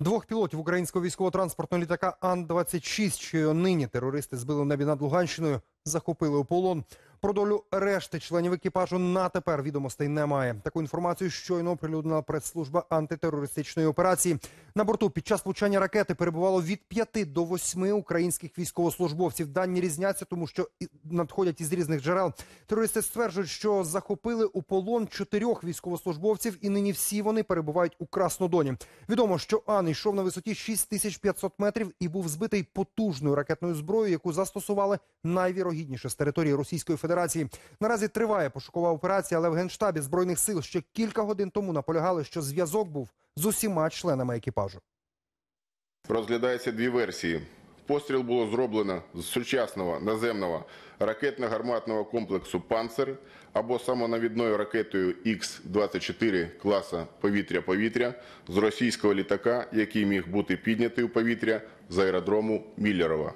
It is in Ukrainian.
Двох пілотів українського військово-транспортного літака Ан-26, що нині терористи збили небі над Луганщиною, захопили у полон. Про долю решти членів екіпажу на тепер відомостей немає. Таку інформацію щойно оприлюднила прес-служба антитерористичної операції. На борту під час влучання ракети перебувало від 5 до 8 українських військовослужбовців. Дані різняться, тому що надходять із різних джерел. Терористи стверджують, що захопили у полон чотирьох військовослужбовців, і нині всі вони перебувають у Краснодоні. Відомо, що Ан йшов на висоті 6500 метрів і був збитий потужною ракетною зброєю, яку застосували найвірогідніше з території Російської Федерації. Наразі триває пошукова операція, але в генштабі збройних сил ще кілька годин тому наполягали, що зв'язок був з усіма членами екіпажу. Розглядається дві версії. Постріл було зроблено з сучасного наземного ракетно-гарматного комплексу «Панцер» або самонавідною ракетою Х-24 класа повітря-повітря з російського літака, який міг бути піднятий у повітря з аеродрому Міллерова.